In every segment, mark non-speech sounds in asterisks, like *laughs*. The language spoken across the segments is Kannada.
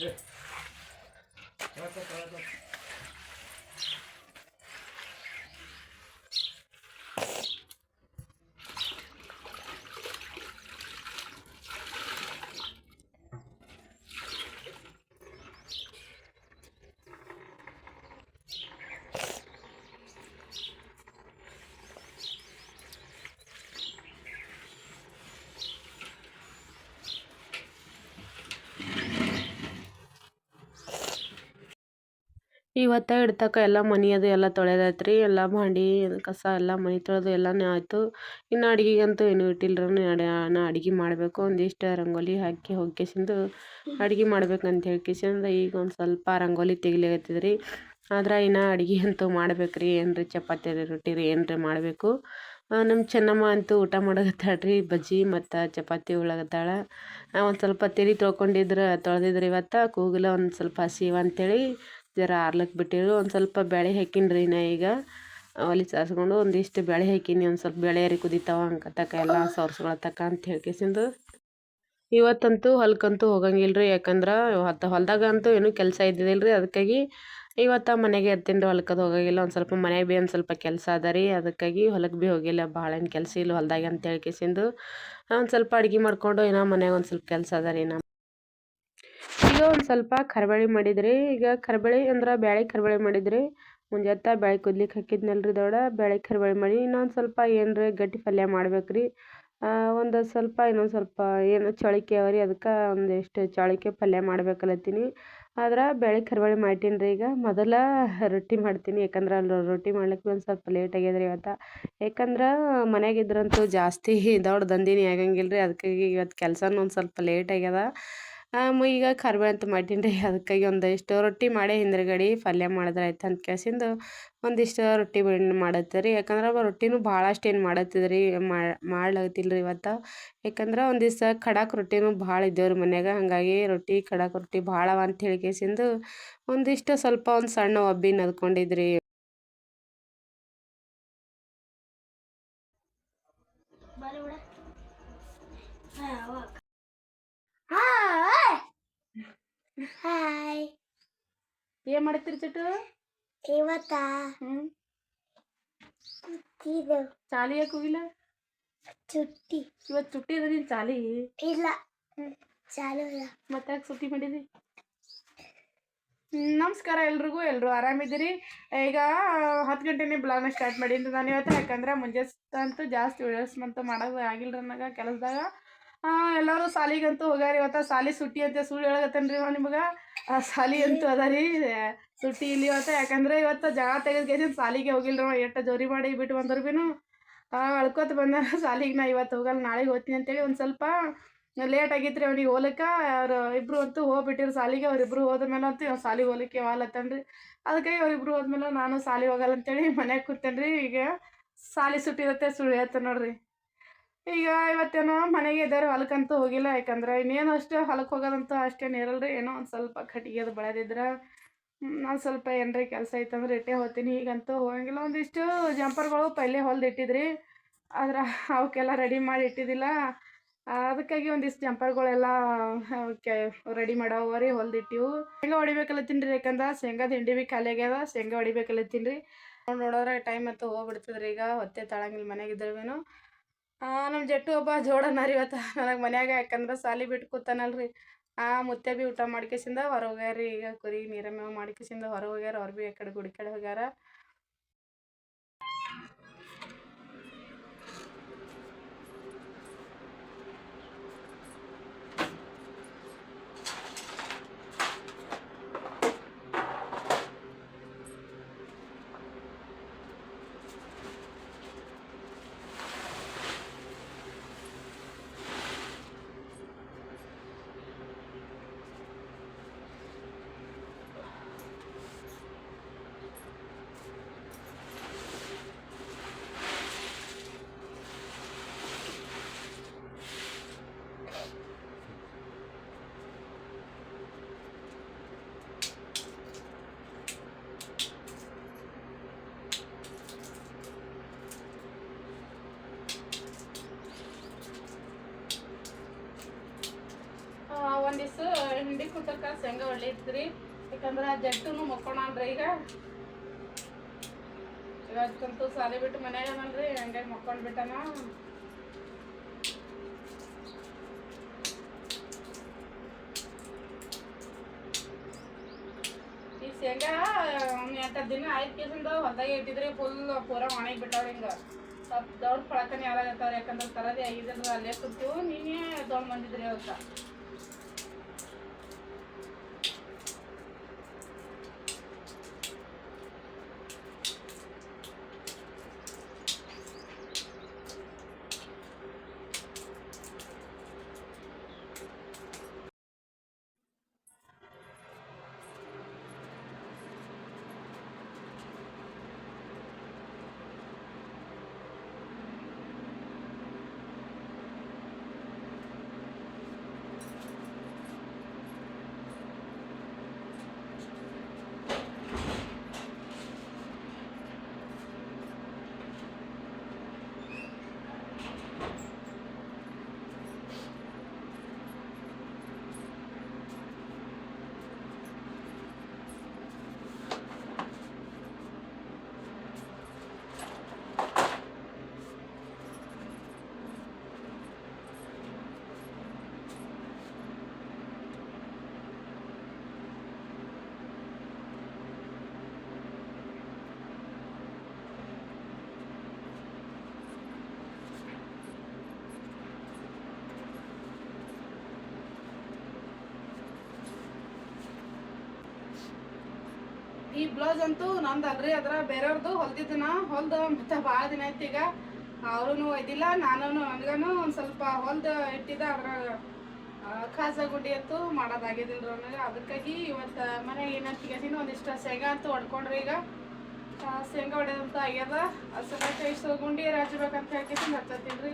えっ。ಇವತ್ತ ಇಡ್ತಕ್ಕ ಎಲ್ಲ ಮನೆ ಅದು ಎಲ್ಲ ತೊಳೆದೈತೆ ರೀ ಎಲ್ಲ ಭಾಂಡೆ, ಕಸ ಎಲ್ಲ ಮನೆ ತೊಳೆದು ಎಲ್ಲನೇ ಆಯಿತು. ಇನ್ನು ಅಡ್ಗೆಗಂತೂ ಏನೂ ಇಟ್ಟಿಲ್ಲ ರೀ ನಾ ಅಡ್ಗೆ ಮಾಡಬೇಕು. ಒಂದಿಷ್ಟು ರಂಗೋಲಿ ಹಾಕಿ ಹೋಗ್ಕೇಸಿಂದು ಅಡ್ಗೆ ಮಾಡ್ಬೇಕಂತ ಹೇಳ್ಕೇಸಿಂದ ಈಗ ಒಂದು ಸ್ವಲ್ಪ ರಂಗೋಲಿ ತೆಗಿಲಿಕತ್ತಿದ್ರಿ. ಆದ್ರೆ ಇನ್ನು ಅಡ್ಗೆ ಅಂತೂ ಮಾಡ್ಬೇಕು ರೀ ಏನು ರೀ ಚಪಾತಿ ರೊಟ್ಟಿ ರೀ ಏನು ರೀ ಮಾಡಬೇಕು ನಮ್ಮ ಚೆನ್ನಮ್ಮ ಅಂತೂ ಊಟ ಮಾಡಕತ್ತಾಳ ರೀ ಬಜ್ಜಿ ಮತ್ತು ಚಪಾತಿ ಉಳ್ಳಾಗತ್ತಾಳ ಒಂದು ಸ್ವಲ್ಪ ತೆರಿ ತೊಳ್ಕೊಂಡಿದ್ರೆ, ತೊಳೆದಿದ್ರೆ ಇವತ್ತು ಕೂಗಲ ಒಂದು ಸ್ವಲ್ಪ ಹಸಿವು ಅಂತೇಳಿ ಜರ ಆರ್ಲಕ್ಕೆ ಬಿಟ್ಟಿರು. ಒಂದು ಸ್ವಲ್ಪ ಬೇಳೆ ಹಾಕಿನಿ ರೀ ನಾ ಈಗ. ಒಲೆ ಸಾರಿಸ್ಕೊಂಡು ಒಂದಿಷ್ಟು ಬೇಳೆ ಹಾಕಿನಿ. ಒಂದು ಸ್ವಲ್ಪ ಬೇಳೆ ರೀ ಕುದಿತಾವ ಅಂಕತಕ್ಕ ಎಲ್ಲ ಸೋರ್ಸ್ಕೊಳತಕ್ಕ ಅಂತ ಹೇಳ್ಕೇಸಿಂದು. ಇವತ್ತಂತೂ ಹೊಲಕ್ಕಂತೂ ಹೋಗಂಗಿಲ್ಲ ರೀ ಯಾಕಂದ್ರೆ ಹತ್ತು ಹೊಲ್ದಾಗ ಅಂತೂ ಏನೂ ಕೆಲಸ ಇದ್ದಿದ್ದಿಲ್ಲ ರೀ ಅದಕ್ಕಾಗಿ ಇವತ್ತು ಮನೆಗೆ ಇರ್ತೀನಿ ರೀ ಹೊಲಕ್ಕದು ಹೋಗಂಗಿಲ್ಲ. ಒಂದು ಸ್ವಲ್ಪ ಮನೆಗೆ ಭೀ ಒಂದು ಸ್ವಲ್ಪ ಕೆಲಸ ಅದ ರೀ. ಅದಕ್ಕಾಗಿ ಹೊಲಕ್ಕೆ ಭೀ ಹೋಗಿಲ್ಲ. ಭಾಳ ಏನು ಕೆಲಸ ಇಲ್ಲ ಹೊಲ್ದಾಗ ಅಂತ ಹೇಳ್ಕೇಸಿಂದು. ಒಂದು ಸ್ವಲ್ಪ ಅಡ್ಗೆ ಮಾಡಿಕೊಂಡು ಏನೋ ಮನೆಗೆ ಒಂದು ಸ್ವಲ್ಪ ಕೆಲಸ ಅದ ರೀ ನಮ್ಮ ಈಗ ಒಂದು ಸ್ವಲ್ಪ ಕರಿಬೇಳೆ ಮಾಡಿದ್ರಿ. ಈಗ ಕರ್ಬಳಿ ಅಂದ್ರೆ ಬ್ಯಾಳೆ ಕರ್ಬಳಿ ಮಾಡಿದ್ರಿ. ಮುಂಜಾತ ಬ್ಯಾಳೆ ಕುದ್ಲಿಕ್ಕೆ ಹಾಕಿದ್ನಲ್ರಿ ದೊಡ್ಡ. ಬ್ಯಾಳೆ ಕರ್ಬಳಿ ಮಾಡಿ ಇನ್ನೊಂದು ಸ್ವಲ್ಪ ಏನ್ರಿ ಗಟ್ಟಿ ಪಲ್ಯ ಮಾಡ್ಬೇಕ್ರಿ. ಒಂದು ಸ್ವಲ್ಪ ಇನ್ನೊಂದು ಸ್ವಲ್ಪ ಏನು ಚಳಿಕೆ ಅವ ರೀ ಅದಕ್ಕೆ ಒಂದಿಷ್ಟು ಚಳಿಕೆ ಪಲ್ಯ ಮಾಡ್ಬೇಕಲತ್ತೀನಿ. ಆದ್ರೆ ಬೇಳೆ ಕರಿಬೇಳೆ ಮಾಡ್ತೀನಿ ರೀ ಈಗ. ಮೊದಲ ರೊಟ್ಟಿ ಮಾಡ್ತೀನಿ. ಯಾಕಂದ್ರೆ ಅಲ್ಲಿ ರೊಟ್ಟಿ ಮಾಡ್ಲಿಕ್ಕೆ ಒಂದು ಸ್ವಲ್ಪ ಲೇಟ್ ಆಗ್ಯದ ರೀ ಇವತ್ತು. ಯಾಕಂದ್ರೆ ಮನೆಯಾಗಿದ್ರಂತೂ ಜಾಸ್ತಿ ದೊಡ್ಡ ದಂದಿನಿ ಆಗಂಗಿಲ್ಲ ರೀ ಅದಕ್ಕಾಗಿ ಇವತ್ತು ಕೆಲಸನೂ ಒಂದು ಸ್ವಲ್ಪ ಲೇಟ್ ಆಗ್ಯದ. ಈಗ ಕರ್ಬೇವು ಅಂತ ಮಾಡೀನಿ ರೀ ಅದಕ್ಕಾಗಿ ಒಂದಿಷ್ಟು ರೊಟ್ಟಿ ಮಾಡಿ ಹಿಂದಿರುಗಡೆ ಪಲ್ಯ ಮಾಡಿದ್ರೆ ಆಯ್ತು ಅಂತ ಕೇಸಿಂದು ಒಂದಿಷ್ಟು ರೊಟ್ಟಿ ಮಾಡತ್ತೆ ರೀ ಯಾಕಂದ್ರೆ ರೊಟ್ಟಿನೂ ಭಾಳಷ್ಟು ಏನು ಮಾಡತ್ತಿದ್ರಿ ಮಾಡ್ಲಾಗತ್ತಿಲ್ಲ ರೀ ಇವತ್ತು. ಯಾಕಂದ್ರೆ ಒಂದು ದಿವಸ ಖಡಕ್ ರೊಟ್ಟಿನೂ ಭಾಳ ಇದ್ದೇವೆ ರೀ ಮನ್ಯಾಗ. ಹಾಗಾಗಿ ರೊಟ್ಟಿ, ಖಡಕ್ ರೊಟ್ಟಿ ಭಾಳ ಅಂತ ಹೇಳಿ ಕೇಸಿಂದು ಒಂದಿಷ್ಟು ಸ್ವಲ್ಪ ಒಂದು ಸಣ್ಣ ಒಬ್ಬಿ ಅದ್ಕೊಂಡಿದ್ರಿ ಹಾಯ್ ಏನ್ ಮಾಡ್ತೀರಿ ಚಟು ಇವತ್ತ ಹ್ಮ್. ಚಾಲಿ ಯಾಕೆ ಹೋಗಿಲ್ಲ ಚುಟ್ಟಿ. ಇವತ್ತು ಚುಟ್ಟಿ ಅದ ನಿನ್ ಚಾಲಿ? ಇಲ್ಲ. ಚಾಲು ಇಲ್ಲ. ಮತ್ತೆ ಯಾಕೆ ಸುಟ್ಟಿ ಮಾಡಿದಿ? ಹ್ಮ್, ನಮಸ್ಕಾರ ಎಲ್ರಿಗೂ. ಎಲ್ಲರೂ ಆರಾಮಿದ್ದೀರಿ? ಈಗ ಹತ್ತು ಗಂಟೆನೇ ಬ್ಲಾಗ್ನ ಸ್ಟಾರ್ಟ್ ಮಾಡೀನಿ ನಾನು ಇವತ್ತು. ಯಾಕಂದ್ರೆ ಮುಂಜಾನೆ ಅಂತೂ ಜಾಸ್ತಿ ವಿಡಿಯೋಸ್ ಅಂತೂ ಮಾಡೋದು ಆಗಿಲ್ಲ ನನಗೆ ಕೆಲಸದಾಗ. ಎಲ್ಲರೂ ಸಾಲಿಗಂತೂ ಹೋಗ್ಯಾರ ಇವತ್ತ ಸಾಲಿ ಸುಟ್ಟಿ ಅಂತ ಸುಳ್ಳು ಹೇಳಕತ್ತೇನೆ ರೀ ನಿಮಗೆ? ಸಾಲಿ ಅಂತೂ ಅದ ರೀ ಸುಟ್ಟಿ ಇಲ್ಲಿ ಇವತ್ತ ಯಾಕಂದ್ರೆ ಇವತ್ತ ಜಾಗ ತೆಗೆದು ಸಾಲಿಗೆ ಹೋಗಿಲ್ಲ ರೀ ಎಷ್ಟು ಜೋರಿ ಮಾಡಿ ಬಿಟ್ಟು ಬಂದ್ರು ಭೀನು ಅಳ್ಕೊತ ಬಂದ *laughs* ಸಾಲಿಗೆ ನಾ ಇವತ್ತು ಹೋಗಲ್ಲ ನಾಳೆಗೆ ಹೋಗ್ತೀನಿ ಅಂತೇಳಿ ಒಂದು ಸ್ವಲ್ಪ ಲೇಟ್ ಆಗಿತ್ರಿ ಅವ್ನಿಗೆ ಹೋಲಕ್ಕ. ಅವ್ರು ಇಬ್ರು ಅಂತೂ ಹೋಗ್ಬಿಟ್ಟಿರು ಸಾಲಿಗೆ ಅವ್ರಿಬ್ರು ಹೋದ ಮೇಲೆ ಅಂತೂ ಇವ್ ಸಾಲಿಗೆ ಹೋಗ್ಲಿಕ್ಕೆ ವಾಲತ್ತನ್ರಿ. ರೀ ಅದಕ್ಕಾಗಿ ಅವ್ರಿಬ್ರು ಹೋದ್ಮೇಲೆ ನಾನು ಸಾಲಿ ಹೋಗಲ್ಲ ಅಂತೇಳಿ ಮನ್ಯಾಗ ಕೂತೇನ್ರಿ ಈಗ ಸಾಲಿ ಸುಟ್ಟಿರತ್ತೆ ಸುಳ್ಳು ಹೇಳ್ತಾನೆ ನೋಡ್ರಿ. ಈಗ ಇವತ್ತೇನೋ ಮನೆಗೆ ಇದ್ದಾರೆ ಹೊಲಕ್ಕಂತೂ ಹೋಗಿಲ್ಲ, ಯಾಕಂದ್ರೆ ಇನ್ನೇನು ಅಷ್ಟು ಹೊಲಕ್ಕೆ ಹೋಗೋದಂತೂ ಅಷ್ಟೇನು ರೀ ಏನೋ ಒಂದು ಸ್ವಲ್ಪ ಕಟ್ಟಿಗೆ ಅದು ಬೆಳೆದಿದ್ರೆ ನಾನು ಸ್ವಲ್ಪ ಏನ್ರಿ ಕೆಲಸ ಐತಂದ್ರೆ ಇಟ್ಟೇ ಹೋಗ್ತೀನಿ, ಈಗಂತೂ ಹೋಗಂಗಿಲ್ಲ, ಒಂದಿಷ್ಟು ಜಂಪರ್ಗಳು ಪೈಲೆ ಹೊಲ್ದು ಇಟ್ಟಿದ್ರಿ, ಆದ್ರೆ ಅವಕ್ಕೆಲ್ಲ ರೆಡಿ ಮಾಡಿ ಇಟ್ಟಿದ್ದಿಲ್ಲ, ಅದಕ್ಕಾಗಿ ಒಂದಿಷ್ಟು ಜಂಪರ್ಗಳೆಲ್ಲ ರೆಡಿ ಮಾಡವ ರೀ ಹೊಲ್ದಿಟ್ಟಿವು ಶೇಂಗಾ ಹೊಡಿಬೇಕಲ್ಲತ್ತೀನಿ ರೀ ಯಾಕಂದ್ರೆ ಶೇಂಗಾ ತಿಂಡಿ ಭೀ ಖಾಲಿ ಆಗ್ಯದ ಶೇಂಗಾ ಹೊಡಿಬೇಕಲ್ಲತ್ತೀನಿ ರೀ ನೋಡೋದ್ರೆ ಟೈಮ್ ಅಂತೂ ಹೋಗ್ಬಿಡ್ತದ್ರಿ, ಈಗ ಹೊತ್ತೆ ತಾಳಂಗಿಲ್ಲ ಮನೆಗಿದ್ರವೇನು ನಮ್ಮ ಜಟ್ಟು ಒಬ್ಬ ಜೋಡನ ರೀ ಇವತ್ತು. ನನಗೆ ಮನ್ಯಾಗ ಯಾಕಂದ್ರೆ ಸಾಲಿ ಬಿಟ್ಟು ಕೂತಾನಲ್ರಿ. ಆ, ಮುತ್ತೆ ಭೀ ಊಟ ಮಾಡ್ಕೇಸಿಂದ ಹೊರ ಹೋಗ್ಯಾರ. ಈಗ ಕುರಿ ನೀರ ಮಾಡ್ಕೇಸಿಂದ ಹೊರ ಹೋಗ್ಯಾರ. ಅವ್ರು ಭೀ ಆ ಕಡೆ ಗುಡಿ ಕಡೆ ಹೋಗ್ಯಾರ. ಕುತಕ್ಕ ಶೇಂಗಾ ಒಳ್ಳೆ ಇತ್ರಿ ಯಾಕಂದ್ರೆ ಜಟ್ಟುನು ಮಕ್ಕೊಂಡ್ರಿ ಈಗ. ಇವತ್ತಂತೂ ಸಾಲಿ ಬಿಟ್ಟು ಮನೆಯಾಗ ಅದನ್ರಿ ಹಂಗಾಗಿ ಮಕ್ಕೊಂಡ್ ಬಿಟ್ಟನ. ಈ ಶೇಂಗಾ ಎಂಟು ದಿನ ಆಯ್ತು ಕೇಸಿಂದ ಹೊಲ್ದಾಗ ಇಟ್ಟಿದ್ರಿ ಫುಲ್ ಪೂರ ಒಣಗಿ ಬಿಟ್ಟವ್ರಿ ಹಿಂಗ. ಸ್ವಲ್ಪ ದೊಡ್ಡ ಫಳಕನೇ ಯಾರಾಗತ್ತವ್ರಿ ಯಾಕಂದ್ರೆ ತರದೇ ಆಗಿದ್ರಿ ಅಲ್ಲೇ ಕೂತು ನೀನೇ ದೊಡ್ಡ ಬಂದಿದ್ರಿ ಅವತ್ತ. ಈ ಬ್ಲೌಸ್ ಅಂತೂ ನಂದಲ್ರಿ, ಅದ್ರ ಬೇರೆಯವ್ರದ್ದು ಹೊಲ್ದಿದ್ದನ, ಹೊಲ್ದ ಮತ್ತೆ ಭಾಳ ದಿನ ಆಯ್ತು ಈಗ. ಅವ್ರೂ ಒಯ್ದಿಲ್ಲ ನಾನು ನನಗನು ಒಂದು ಸ್ವಲ್ಪ ಹೊಲ್ದು ಇಟ್ಟಿದ್ದ ಅದ್ರ ಖಾಸ ಗುಡ್ಡಿ ಅಂತೂ ಮಾಡೋದಾಗಿದ್ದಿಲ್ಲ ನನಗೆ ಅದಕ್ಕಾಗಿ ಇವತ್ತು ಮನೆ ಏನಂತ ಕೇಸಿನ ಒಂದಿಷ್ಟು ಶೇಂಗಾ ಅಂತೂ ಹೊಡ್ಕೊಂಡ್ರಿ ಈಗ. ಶೇಂಗಾ ಹೊಡೆದಂತ ಆಗ್ಯದ. ಸಲಕ್ಕೆ ಇಷ್ಟು ಗುಂಡಿ ರಾಜ್ಬೇಕಂತ ಹೇಳ್ತೀನಿ ಹಚ್ಚತ್ತೀನಿ ರೀ.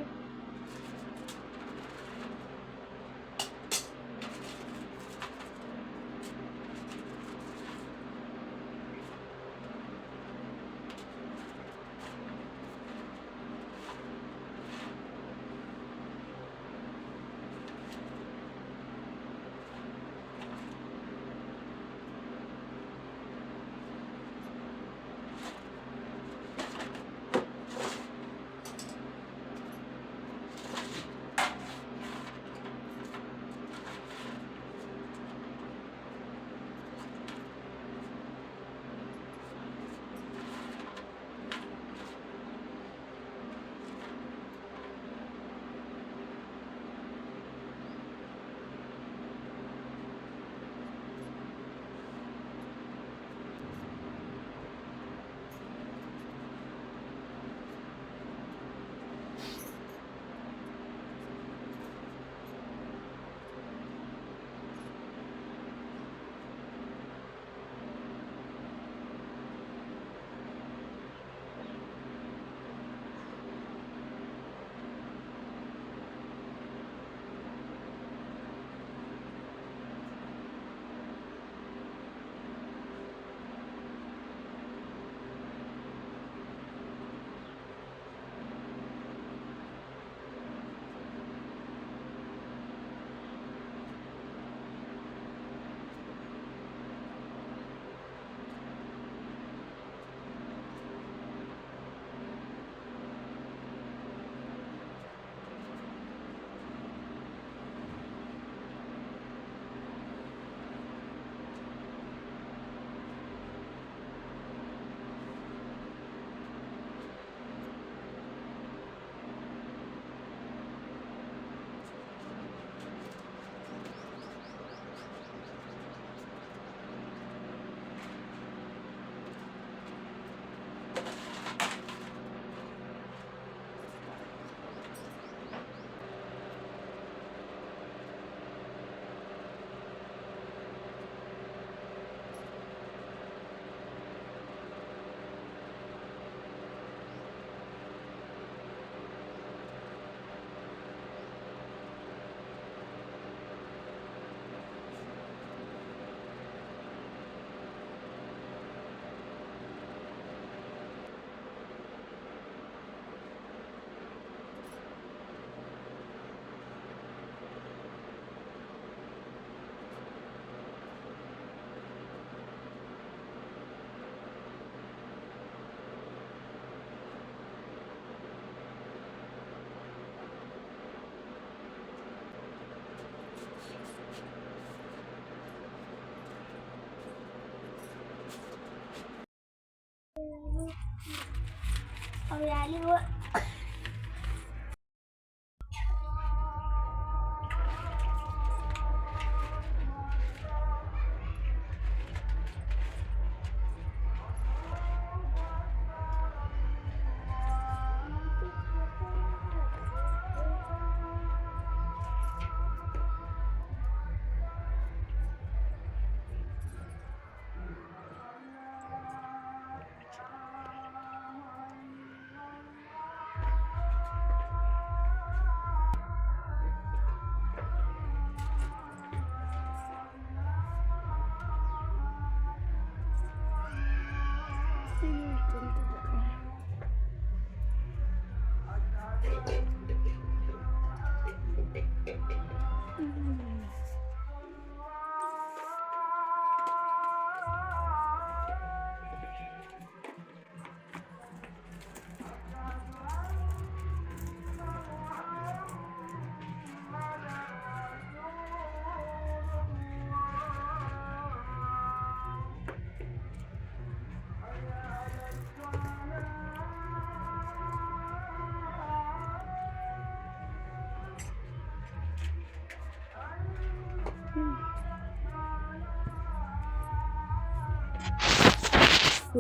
Olha ali,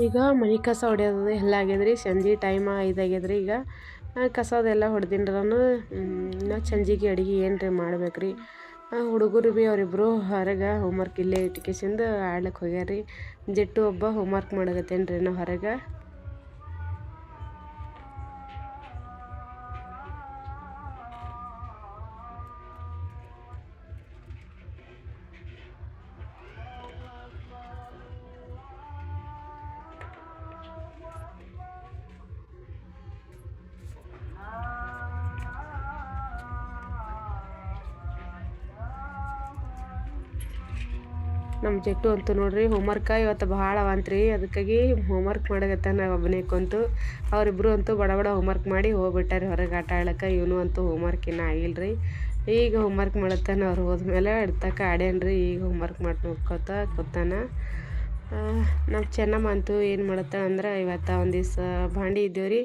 ಈಗ ಮನೆ ಕಸ ಹೊಡೆಯೋದು ಎಲ್ಲ ಆಗ್ಯದ್ರಿ ಸಂಜೆ ಟೈಮ್ ಇದಾಗ್ಯದ್ರಿ ಈಗ. ಕಸದೆಲ್ಲ ಹೊಡೆದಿಂದ್ರನು ಇನ್ನು ಸಂಜೆಗೆ ಅಡುಗೆ ಏನ್ರಿ ಮಾಡ್ಬೇಕ್ರಿ? ಹುಡುಗರು ಭೀ ಅವರಿಬ್ಬರು ಹೊರಗೆ ಹೋಮ್ವರ್ಕ್ ಇಲ್ಲೇ ಇಟ್ಕೇಸಿಂದ ಆಡ್ಲಿಕ್ಕೆ ಹೋಗ್ಯಾರ್ರಿ. ಜೆಟ್ಟು ಒಬ್ಬ ಹೋಮ್ವರ್ಕ್ ಮಾಡಕತ್ತೇನ್ರಿ ನಾ ಹೊರಗೆ. ನಮ್ಮ ಜಟ್ಟು ಅಂತೂ ನೋಡ್ರಿ ಹೋಮ್ವರ್ಕ ಇವತ್ತು ಭಾಳ ಅವಂತ್ರಿ ಅದಕ್ಕಾಗಿ ಹೋಮ್ವರ್ಕ್ ಮಾಡಕತ್ತಾನ ಒಬ್ಬನೇ ಕುಂತು. ಅವರಿಬ್ರು ಅಂತೂ ಬಡ ಬಡ ಹೋಮ್ವರ್ಕ್ ಮಾಡಿ ಹೋಗ್ಬಿಟ್ಟಾರೆ ಹೊರಗೆ ಆಟ ಆಡ್ಲಕ್ಕೆ. ಇವನು ಅಂತೂ ಹೋಮ್ವರ್ಕ್ ಇನ್ನೂ ಆಗಿಲ್ಲ ರೀ. ಈಗ ಹೋಮ್ವರ್ಕ್ ಮಾಡತ್ತಾನ ಅವ್ರು ಹೋದ್ಮೇಲೆ ಇಡ್ತಕ್ಕ ಆಡ್ಯಾನ್ರಿ. ಈಗ ಹೋಮ್ವರ್ಕ್ ಮಾಡಿ ನೋಡ್ಕೊತ ಕೂತಾನ. ನಮ್ಮ ಚೆನ್ನಮ್ಮ ಅಂತೂ ಏನು ಮಾಡತ್ತಾಳ ಅಂದ್ರೆ ಇವತ್ತು ಒಂದು ದಿವಸ ಭಾಂಡಿ ಇದ್ದೇವ್ರಿ.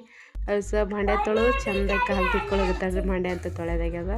ಅದು ಸಹ ಭಾಂಡೆ ತೊಳೆದು ಚಂದ ಕಾಲು ತಿಕ್ಕೊಳಗತ್ತಾಳ್ರಿ ಭಾಂಡೆ ಅಂತ ತೊಳೆದಾಗ್ಯದ